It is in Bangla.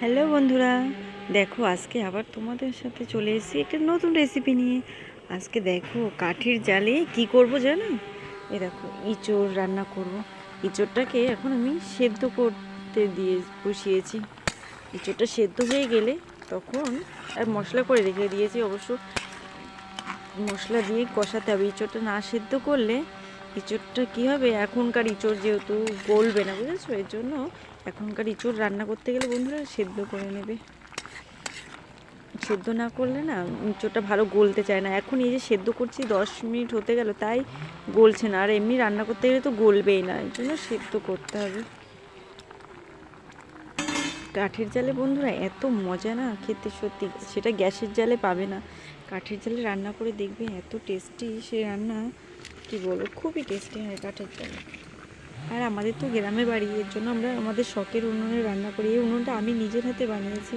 হ্যালো বন্ধুরা, দেখো আজকে আবার তোমাদের সাথে চলে এসেছি একটা নতুন রেসিপি নিয়ে। আজকে দেখো কাঠের জালে কি করব জানো? এ দেখো, ইঁচড় রান্না করব। ইঁচড়টাকে এখন আমি সেদ্ধ করতে দিয়ে বসিয়েছি। ইঁচড়টা সেদ্ধ হয়ে গেলে তখন আর মশলা করে রেখে দিয়েছি। অবশ্য মশলা দিয়ে কষাতে হবে। ইঁচড়টা না সেদ্ধ করলে ইঁচড়টা কী হবে? এখনকার ইঁচড় যেহেতু গলবে না, বুঝেছ? এর জন্য এখনকার ইঁচড় রান্না করতে গেলে বন্ধুরা সেদ্ধ করে নেবে। সেদ্ধ না করলে না ইঁচড়টা ভালো গলতে চায় না। এখন এই যে সেদ্ধ করছি, দশ মিনিট হতে গেল, তাই গলছে না। আর এমনি রান্না করতে গেলে তো গলবেই না, এর জন্য সেদ্ধ করতে হবে। কাঠের জালে বন্ধুরা এত মজা না খেতে সত্যি। সেটা গ্যাসের জালে পাবে না। কাঠের জালে রান্না করে দেখবে এত টেস্টি সে রান্না। কি বলব খুবই টেস্টি হয় কাঠের জন্য আর আমাদের তো গ্রামে বাড়ি, এর জন্য আমরা আমাদের শখের উনুনে রান্না করি। এই উনুনটা আমি নিজের হাতে বানিয়েছি।